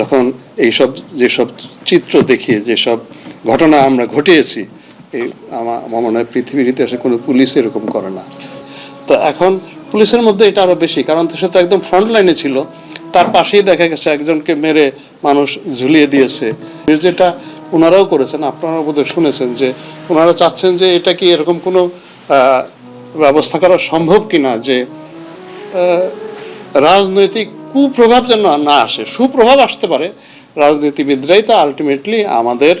যখন এইসব যেসব চিত্র দেখি, যেসব ঘটনা আমরা ঘটিয়েছি, এই আমার আমার মনে হয় পৃথিবীর ইতিহাসে কোনো পুলিশ এরকম করে না। তো এখন পুলিশের মধ্যে এটা আরও বেশি, কারণ সে তো একদম ফ্রন্ট লাইনে ছিল। তার পাশেই দেখা গেছে একজনকে মেরে মানুষ ঝুলিয়ে দিয়েছে। যেটা ওনারাও করেছেন আপনারা বোধহয় শুনেছেন যে ওনারা চাচ্ছেন যে এটা কি এরকম কোনো ব্যবস্থা করা সম্ভব কিনা যে রাজনৈতিক কুপ্রভাব যেন না আসে, সুপ্রভাব আসতে পারে, রাজনীতিবিদরাই তো আলটিমেটলি আমাদের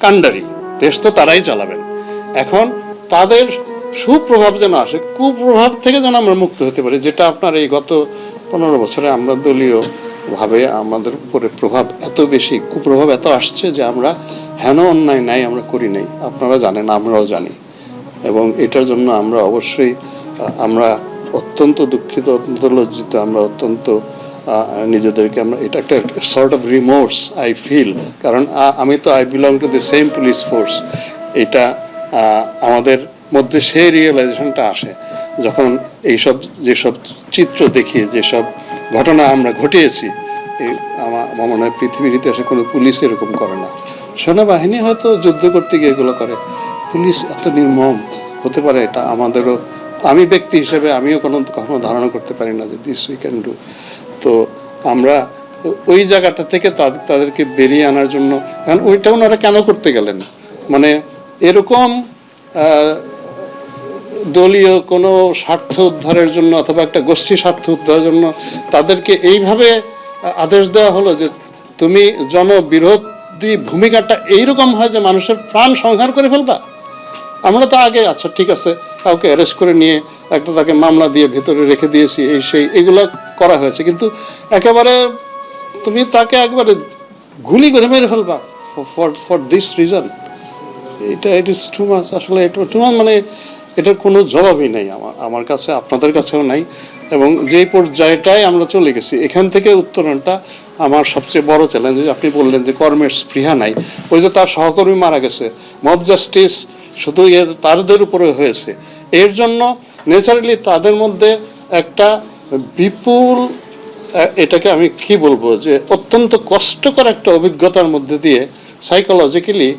কাণ্ডারি। দেশ তো তারাই চালাবেন। এখন তাদের সুপ্রভাব যেন আসে, কুপ্রভাব থেকে যেন আমরা মুক্ত হতে পারি, যেটা আপনার এই গত পনেরো বছরে আমরা দলীয় ভাবে আমাদের উপরে প্রভাব এত বেশি, কুপ্রভাব এত আসছে যে আমরা হেন অন্যায় নাই আমরা করি নাই। আপনারা জানেন, আমরাও জানি। এবং এটার জন্য আমরা অবশ্যই আমরা অত্যন্ত দুঃখিত, অত্যন্ত লজ্জিত, আমরা অত্যন্ত নিজেদেরকে আমরা এটা একটা sort of remorse I feel কারণ আমি তো I belong to the same police force এটা আমাদের মধ্যে সেই রিয়েলাইজেশনটা আসে। যখন এইসব যেসব চিত্র দেখি, যেসব ঘটনা আমরা ঘটিয়েছি আমার আমার মনে হয় পৃথিবীর ইতিহাসে কোনো পুলিশ এরকম করে না। সেনাবাহিনী হয়তো যুদ্ধ করতে গিয়ে এগুলো করে। পুলিশ এত নির্মম। হতে পারে এটা আমাদেরও আমি ব্যক্তি হিসেবে আমিও কোনো কখনো ধারণা করতে পারি না যে দিস উই ক্যান ডু তো আমরা ওই জায়গাটা থেকে তাদের তাদেরকে বেরিয়ে আনার জন্য, কারণ ওইটা ওনারা কেন করতে গেলেন? মানে এরকম দলীয় কোনো স্বার্থ উদ্ধারের জন্য অথবা একটা গোষ্ঠী স্বার্থ উদ্ধারের জন্য তাদেরকে এইভাবে আদেশ দেওয়া হলো যে তুমি জনবিরোধী ভূমিকাটা এইরকম হয় যে মানুষের প্রাণ সংহার করে ফেলবা? আমরা তো আগে আচ্ছা ঠিক আছে, কাউকে অ্যারেস্ট করে নিয়ে একটা তাকে মামলা দিয়ে ভেতরে রেখে দিয়েছি, এই সেই, এগুলো করা হয়েছে। কিন্তু একেবারে তুমি তাকে একবারে গুলি করে মেরে ফেলবা ফর ফর দিস রিজন এটা ইট ইস টু মাচ আসলে এটা টু মাস মানে এটার কোনো জবাবই নেই আমার আমার কাছে, আপনাদের কাছেও নাই। এবং যে পর্যায়টায় আমরা চলে গেছি, এখান থেকে উত্তরণটা আমার সবচেয়ে বড় চ্যালেঞ্জ আপনি বললেন যে কর্মের স্পৃহা নাই, ওই যে তার সহকর্মী মারা গেছে মব জাস্টিস শুধু এ তাদের উপরে হয়েছে। এর জন্য ন্যাচারালি তাদের মধ্যে একটা বিপুল এটাকে আমি কি বলব যে অত্যন্ত কষ্টকর একটা অভিজ্ঞতার মধ্যে দিয়ে সাইকোলজিক্যালি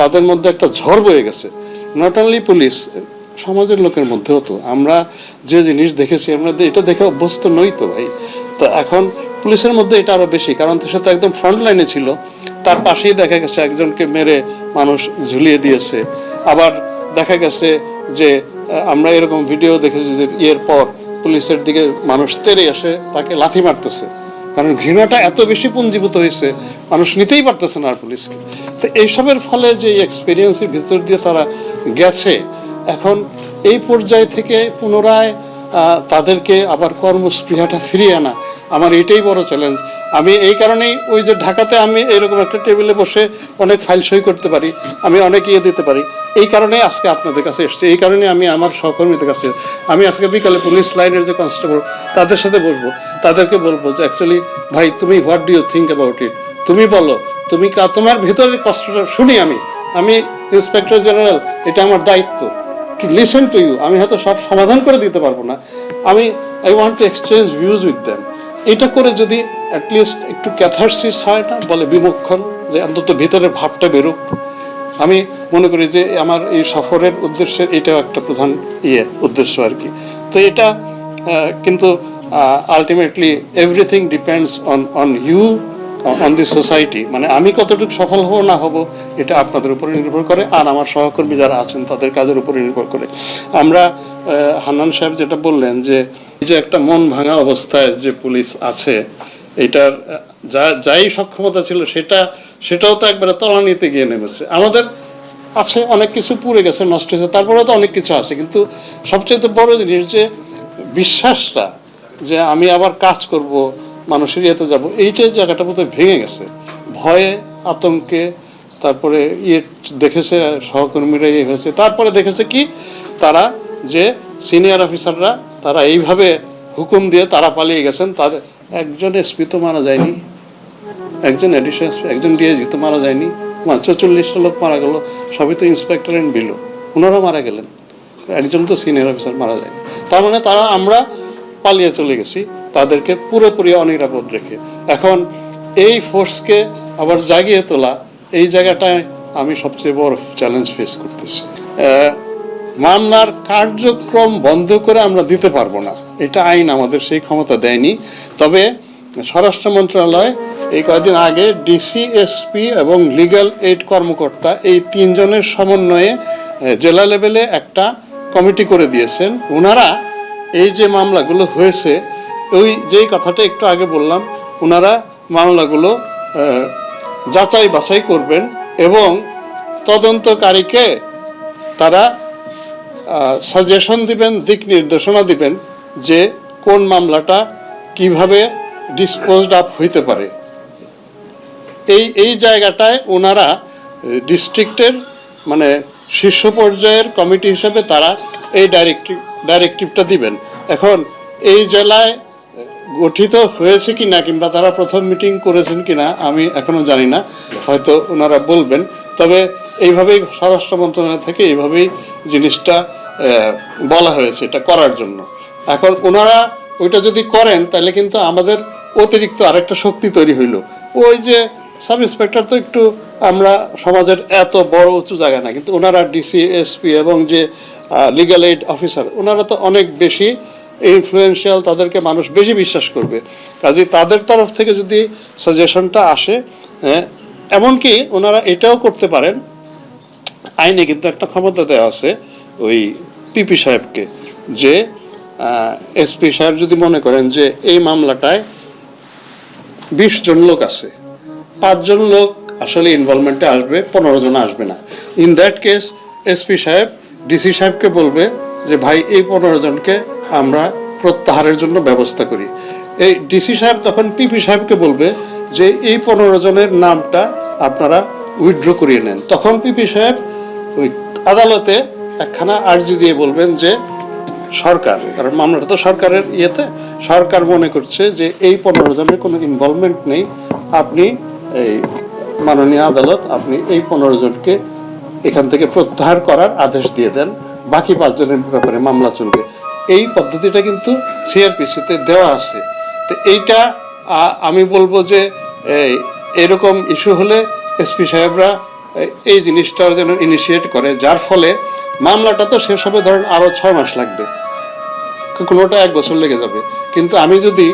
তাদের মধ্যে একটা ঝড় বয়ে গেছে। নট অনলি পুলিশ সমাজের লোকের মধ্যেও তো। আমরা যে জিনিস দেখেছি, আমরা এটা দেখে অভ্যস্ত নই তো ভাই। তো এখন পুলিশের মধ্যে এটা আরও বেশি, কারণ সে তো একদম ফ্রন্ট লাইনে ছিল। তার পাশেই দেখা গেছে একজনকে মেরে মানুষ ঝুলিয়ে দিয়েছে। আবার দেখা গেছে যে আমরা এরকম ভিডিও দেখেছি যে ইয়ের পর পুলিশের দিকে মানুষ তেরে এসে তাকে লাথি মারতেছে। কারণ ঘৃণাটা এত বেশি পুঞ্জীভূত হয়েছে, মানুষ নিতেই পারতেছে না আর পুলিশকে। তো এইসবের ফলে যে এক্সপিরিয়েন্সের ভিতর দিয়ে তারা গেছে, এখন এই পর্যায় থেকে পুনরায় তাদেরকে আবার কর্মস্পৃহাটা ফিরিয়ে আনা আমার এটাই বড় চ্যালেঞ্জ আমি এই কারণেই ওই যে ঢাকাতে আমি এরকম একটা টেবিলে বসে অনেক ফাইল সই করতে পারি, আমি অনেক ইয়ে দিতে পারি। এই কারণে আজকে আপনাদের কাছে এসেছি, এই কারণে আমি আমার সহকর্মীদের কাছে আমি আজকে বিকালে পুলিশ লাইনের যে কনস্টেবল তাদের সাথে বসবো তাদেরকে বলব যে অ্যাকচুয়ালি ভাই, তুমি what do you think about it তুমি বলো, তুমি তোমার ভিতরের কষ্টটা শুনি আমি। আমি ইন্সপেক্টর জেনারেল এটা আমার দায়িত্ব। টু লিসেন টু ইউ আমি হয়তো সব সমাধান করে দিতে পারব না। আমি I want to exchange views with them এটা করে যদি অ্যাটলিস্ট একটু ক্যাথারসিস হয় না, বলে বিমুক্ষণ যে অন্তত ভিতরের ভাবটা বেরোক। আমি মনে করি যে আমার এই সফরের উদ্দেশ্যের এটাও একটা প্রধান ইয়ে উদ্দেশ্য আর কি। তো এটা কিন্তু ultimately everything depends on on you on the society মানে আমি কতটুকু সফল হব, না হব, এটা আপনাদের উপরে নির্ভর করে, আর আমার সহকর্মী যারা আছেন তাদের কাজের উপরে নির্ভর করে। আমরা হান্নান সাহেব যেটা বললেন যে যে একটা মন ভাঙা অবস্থায় যে পুলিশ আছে, এটার, যা, যাই সক্ষমতা ছিল সেটা, সেটাও তো একবারে তলানিতে গিয়ে নেমেছে। আমাদের আছে, অনেক কিছু পুড়ে গেছে, নষ্ট হয়েছে তারপরে তো অনেক কিছু আছে। কিন্তু সবচেয়ে বড় জিনিস যে বিশ্বাসটা, যে আমি আবার কাজ করব, মানুষের ইয়েতে যাব, এইটাই জায়গাটা বোধহয় ভেঙে গেছে। ভয়ে, আতঙ্কে, তারপরে ইয়ে দেখেছে, সহকর্মীরা ইয়ে হয়েছে, তারপরে দেখেছে কি? তারা যে সিনিয়র অফিসাররা তারা এইভাবে হুকুম দিয়ে তারা পালিয়ে গেছেন। তাদের একজন এসপি তো মারা যায়নি, একজন এডিশন এসপি একজন ডিএসপি তো মারা যায়নি। চল্লিশটা লোক মারা গেল, সবই তো ইন্সপেক্টর অ্যান্ড বিলো। ওনারা মারা গেলেন, একজন তো সিনিয়র অফিসার মারা যায়নি। তার মানে তারা, আমরা পালিয়ে চলে গেছি, তাদেরকে পুরোপুরি অনিরাপদ রেখে। এখন এই ফোর্সকে আবার জাগিয়ে তোলা, এই জায়গাটায় আমি সবচেয়ে বড় চ্যালেঞ্জ ফেস করতেছি। মামলার কার্যক্রম বন্ধ করে আমরা দিতে পারব না। এটা আইন আমাদের সেই ক্ষমতা দেয়নি। তবে স্বরাষ্ট্র মন্ত্রণালয় এই কয়েকদিন আগে ডিসি এসপি এবং লিগ্যাল এইড কর্মকর্তা এই তিনজনের সমন্বয়ে জেলা লেভেলে একটা কমিটি করে দিয়েছেন। ওনারা এই যে মামলাগুলো হয়েছে, ওই যেই কথাটা একটু আগে বললাম ওনারা মামলাগুলো যাচাই বাছাই করবেন এবং তদন্তকারীকে তারা সাজেশন দিবেন, দিক নির্দেশনা দিবেন যে কোন মামলাটা কীভাবে ডিসপোজড আপ হইতে পারে। এই এই জায়গাটায় ওনারা ডিস্ট্রিক্টের মানে শীর্ষ পর্যায়ের কমিটি হিসেবে তারা এই ডাইরেক্টিভ ডাইরেক্টিভটা দিবেন। এখন এই জেলায় গঠিত হয়েছে কি না কিংবা তারা প্রথম মিটিং করেছেন কি না আমি এখনও জানি না। হয়তো ওনারা বলবেন। তবে এইভাবেই স্বরাষ্ট্র মন্ত্রণালয় থেকে এইভাবেই জিনিসটা বলা হয়েছে এটা করার জন্য। এখন ওনারা ওইটা যদি করেন তাহলে কিন্তু আমাদের অতিরিক্ত আরেকটা শক্তি তৈরি হইল। ওই যে সাব ইন্সপেক্টর তো একটু আমরা সমাজের এত বড় উঁচু জায়গা না কিন্তু ওনারা ডিসি এসপি এবং যে লিগ্যাল এইড অফিসার ওনারা তো অনেক বেশি ইনফ্লুয়েন্সিয়াল তাদেরকে মানুষ বেশি বিশ্বাস করবে। কাজে তাদের তরফ থেকে যদি সাজেশনটা আসে হ্যাঁ, এমনকি ওনারা এটাও করতে পারেন আইনে কিন্তু একটা ক্ষমতা দেওয়া আছে ওই পিপি সাহেবকে যে এসপি সাহেব যদি মনে করেন যে এই মামলাটায় বিশ জন লোক আছে পাঁচজন লোক আসলে ইনভলভমেন্টে আসবে, পনেরো জন আসবে না। ইন দ্যাট কেস এসপি সাহেব ডিসি সাহেবকে বলবে যে, ভাই, এই পনেরো জনকে আমরা প্রত্যাহারের জন্য ব্যবস্থা করি। এই ডিসি সাহেব তখন পিপি সাহেবকে বলবে যে, এই পনেরো জনের নামটা আপনারা উইথড্র করিয়ে নেন। তখন পিপি সাহেব ওই আদালতে একখানা আর্জি দিয়ে বলবেন যে সরকার, কারণ মামলাটা তো সরকারের ইয়েতে, সরকার মনে করছে যে এই পনেরো জনের কোনো ইনভলভমেন্ট নেই। আপনি এই মাননীয় আদালত, আপনি এই পনেরো জনকে এখান থেকে প্রত্যাহার করার আদেশ দিয়ে দেন, বাকি পাঁচজনের ব্যাপারে মামলা চলবে। এই পদ্ধতিটা কিন্তু সিআরপিসিতে দেওয়া আছে। তো এইটা আমি বলব যে এরকম ইস্যু হলে এসপি সাহেবরা এই জিনিসটাও যেন ইনিশিয়েট করে, যার ফলে মামলাটা তো শেষ হবে, ধরেন আরও ছয় মাস লাগবে। কোনোটা এক বছর লেগে যাবে। কিন্তু আমি যদি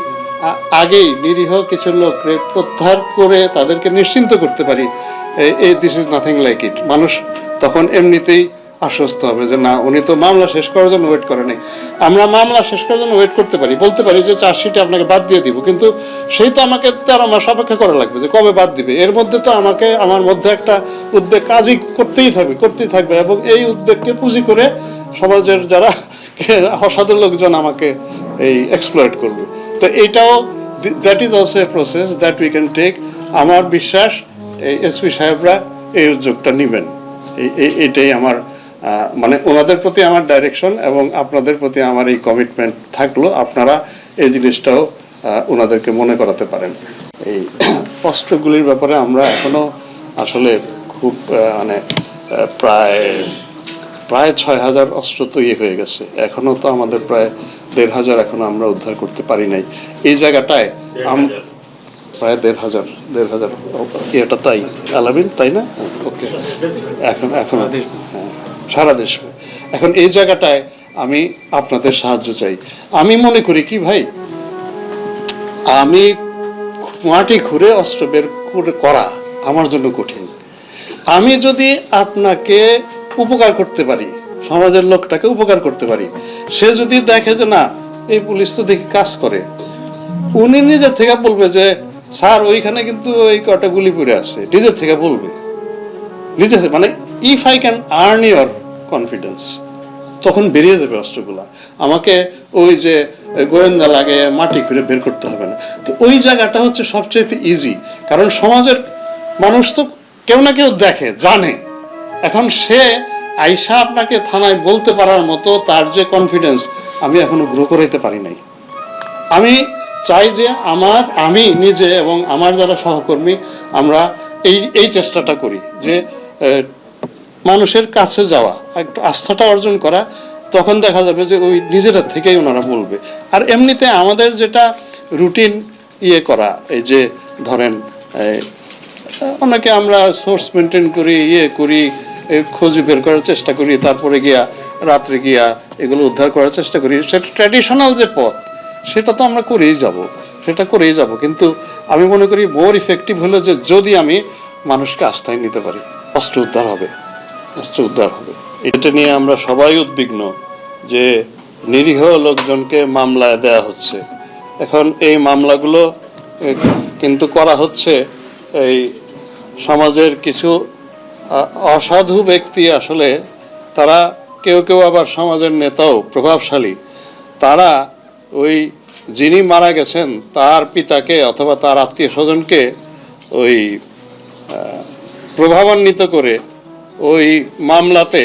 আগেই নিরীহ কিছু লোককে প্রত্যাহার করে তাদেরকে নিশ্চিন্ত করতে পারি এই this is nothing like it মানুষ তখন এমনিতেই আশ্বস্ত হবে যে না, উনি তো মামলা শেষ করার জন্য ওয়েট করে নাই। আমরা মামলা শেষ করার জন্য ওয়েট করতে পারি, বলতে পারি যে চার্জশিটে আপনাকে বাদ দিয়ে দিব, কিন্তু সেই তো আমাকে তেরো মাস অপেক্ষা করা লাগবে যে কবে বাদ দিবে। এর মধ্যে তো আমাকে, আমার মধ্যে একটা উদ্বেগ কাজই করতেই থাকবে করতেই থাকবে এবং এই উদ্বেগকে পুঁজি করে সমাজের যারা অসাধু লোকজন আমাকে এই এক্সপ্লয়েট করবে। তো এইটাও that is also a process that we can take আমার বিশ্বাস, এই এসপি সাহেবরা এই উদ্যোগটা নেবেন। এটাই আমার মানে ওনাদের প্রতি আমার ডাইরেকশন এবং আপনাদের প্রতি আমার এই কমিটমেন্ট থাকল আপনারা এই জিনিসটাও ওনাদেরকে মনে করাতে পারেন। এই অস্ত্রগুলির ব্যাপারে আমরা এখনও আসলে খুব মানে প্রায় প্রায় ছয় হাজার অস্ত্র তো ইয়ে হয়ে গেছে। এখনও তো আমাদের প্রায় দেড় হাজার এখনও আমরা উদ্ধার করতে পারি নাই। এই জায়গাটায় প্রায় দেড় হাজার দেড় হাজার এটা তাই আলামিন তাই না? ওকে। এখন এখন। হ্যাঁ, সারা দেশ এখন এই জায়গাটায় আমি আপনাদের সাহায্য চাই। আমি মনে করি কি ভাই? আমি মাটি খুঁড়ে অস্ত্র বের করে করা আমার জন্য কঠিন। আমি যদি আপনাকে উপকার করতে পারি, সমাজের লোকটাকে উপকার করতে পারি, সে যদি দেখে যে না, এই পুলিশ তো দেখি কাজ করে, উনি নিজের থেকে বলবে যে, স্যার, ওইখানে কিন্তু ওই কটা গুলি পড়ে আছে। নিজের থেকে বলবে। নিজে থেকে- মানে if I can earn your confidence তখন বেরিয়ে যাবে অস্ত্রগুলা আমাকে ওই যে গোয়েন্দা লাগে, মাটি খুঁড়ে বের করতে হবে না। তো ওই জায়গাটা হচ্ছে সবচেয়ে ইজি কারণ সমাজের মানুষ তো কেউ না কেউ দেখে, জানে। এখন সে আইসা আপনাকে থানায় বলতে পারার মতো তার যে কনফিডেন্স আমি এখনও গ্রো করাইতে পারি নাই। আমি চাই যে আমার, আমি নিজে এবং আমার যারা সহকর্মী, আমরা এই এই চেষ্টাটা করি যে মানুষের কাছে যাওয়া, একটু আস্থাটা অর্জন করা, তখন দেখা যাবে যে ওই নিজেরা থেকেই ওনারা বলবে। আর এমনিতে আমাদের যেটা রুটিন ইয়ে করা, এই যে ধরেন অনেকে আমরা সোর্স মেনটেন করি ইয়ে করি খোঁজ বের করার চেষ্টা করি, তারপরে গিয়া রাত্রে গিয়া এগুলো উদ্ধার করার চেষ্টা করি। সেটা ট্র্যাডিশনাল যে পথ, সেটা তো আমরা করেই যাব, সেটা করেই যাব। কিন্তু আমি মনে করি মোর ইফেক্টিভ হলো যে যদি আমি মানুষকে আস্থায় নিতে পারি, অস্ত্র উদ্ধার হবে। অস্ত্র উদ্ধার হবে। এটা নিয়ে আমরা সবাই উদ্বিগ্ন যে নিরীহ লোকজনকে মামলায় দেয়া হচ্ছে। এখন এই মামলাগুলো কিন্তু করা হচ্ছে এই সমাজের কিছু অসাধু ব্যক্তি আসলে তারা কেউ কেউ আবার সমাজের নেতাও, প্রভাবশালী। তারা ওই যিনি মারা গেছেন, তার পিতাকে অথবা তার আত্মীয় স্বজনকে ওই প্রভাবান্বিত করে ওই মামলাতে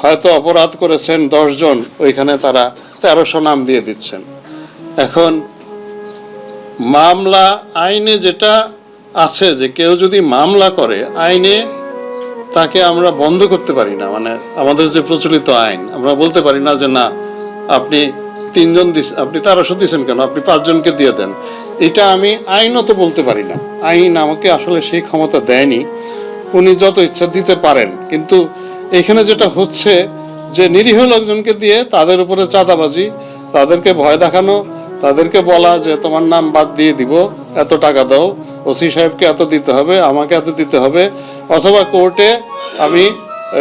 হয়তো অপরাধ করেছেন দশজন, ওইখানে তারা তেরোশো নাম দিয়ে দিচ্ছেন। এখন মামলা আইনে যেটা আছে যে কেউ যদি মামলা করে, আইনে তাকে আমরা বন্ধ করতে পারি না। মানে আমাদের যে প্রচলিত আইন, আমরা বলতে পারি না যে না, আপনি তিনজন দিস, আপনি তেরোশো দিচ্ছেন কেন? আপনি পাঁচজনকে দিয়ে দেন। এটা আমি আইনত বলতে পারি না। আইন আমাকে আসলে সেই ক্ষমতা দেয়নি। উনি যত ইচ্ছা দিতে পারেন। কিন্তু এখানে যেটা হচ্ছে যে নিরীহ লোকজনকে দিয়ে তাদের উপরে চাঁদাবাজি, তাদেরকে ভয় দেখানো, তাদেরকে বলা যে তোমার নাম বাদ দিয়ে দিব, এত টাকা দাও, ওসি সাহেবকে এত দিতে হবে, আমাকে এত দিতে হবে, অথবা কোর্টে আমি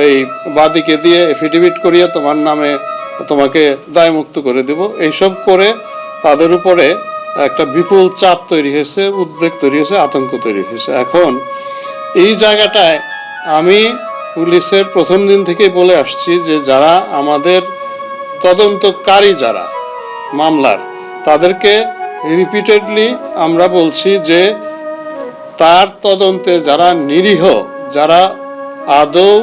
এই বাদীকে দিয়ে এফিডেভিট করিয়ে তোমার নামে তোমাকে দায়মুক্ত করে দেব। এইসব করে তাদের উপরে একটা বিপুল চাপ তৈরি হয়েছে, উদ্বেগ তৈরি হয়েছে, আতঙ্ক তৈরি হয়েছে। এখন এই জায়গাটায় আমি পুলিশের প্রথম দিন থেকেই বলে আসছি যে যারা আমাদের তদন্তকারী যারা মামলার, তাদেরকে রিপিটেডলি আমরা বলছি যে তার তদন্তে যারা নিরীহ, যারা আদৌ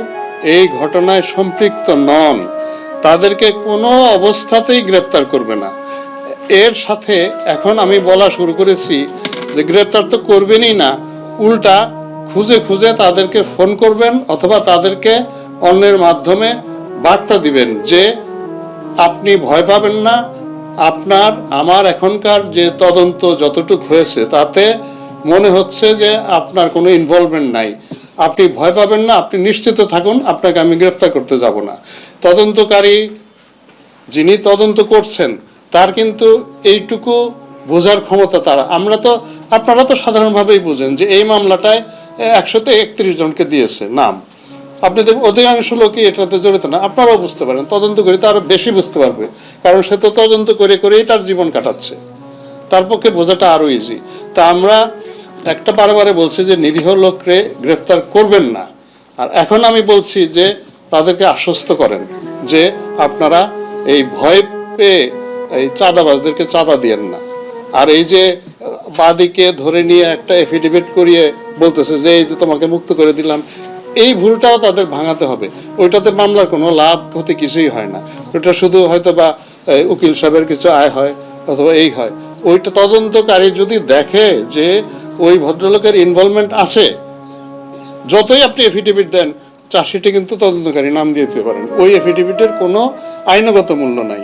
এই ঘটনায় সম্পৃক্ত নন, তাদেরকে কোনো অবস্থাতেই গ্রেপ্তার করবে না। এর সাথে এখন আমি বলা শুরু করেছি যে গ্রেপ্তার তো করবেনই না, উল্টা খুঁজে খুঁজে তাদেরকে ফোন করবেন অথবা তাদেরকে অন্যের মাধ্যমে বার্তা দিবেন যে আপনি ভয় পাবেন না, আপনার, আমার এখনকার যে তদন্ত যতটুকু হয়েছে তাতে মনে হচ্ছে যে আপনার কোনো ইনভলভমেন্ট নাই। আপনি ভয় পাবেন না, আপনি নিশ্চিত থাকুন, আপনাকে আমি গ্রেফতার করতে যাব না। তদন্তকারী যিনি তদন্ত করছেন, তার কিন্তু এইটুকু বোঝার ক্ষমতা তারা। আমরা তো, আপনারা তো সাধারণভাবেই বুঝেন যে এই মামলাটায় একশোতে একত্রিশ জনকে দিয়েছে, নাম। আপনি দেখবেন অধিকাংশ লোকই এটাতে জড়িত না, আপনারাও বুঝতে পারেন, তদন্ত করে তো বেশি বুঝতে পারবে, কারণ সে তো তদন্ত করে করেই তার জীবন কাটাচ্ছে। তার পক্ষে বোঝাটা আরও ইজি তা আমরা একটা বারে বলছি যে নিরীহ লোককে গ্রেফতার করবেন না। আর এখন আমি বলছি যে তাদেরকে আশ্বস্ত করেন যে আপনারা এই ভয় পেয়ে এই চাঁদাবাজদেরকে চাঁদা দিয়েন না। আর এই যে বাদীকে ধরে নিয়ে একটা এফিডেভিট করিয়ে বলতেছে যে, এই যে তোমাকে মুক্ত করে দিলাম। এই ভুলটাও তাদের ভাঙাতে হবে। ওইটাতে মামলার কোনো লাভ, ক্ষতি কিছুই হয় না। ওটা শুধু হয়তো বা উকিল সাহেবের কিছু আয় হয় অথবা এই হয়। ওইটা তদন্তকারী যদি দেখে যে ওই ভদ্রলোকের ইনভলভমেন্ট আছে, যতই আপনি এফিডেভিট দেন, চার্জশিটে কিন্তু তদন্তকারী নাম দিয়ে দিতে পারেন। ওই এফিডেভিটের কোনো আইনগত মূল্য নাই।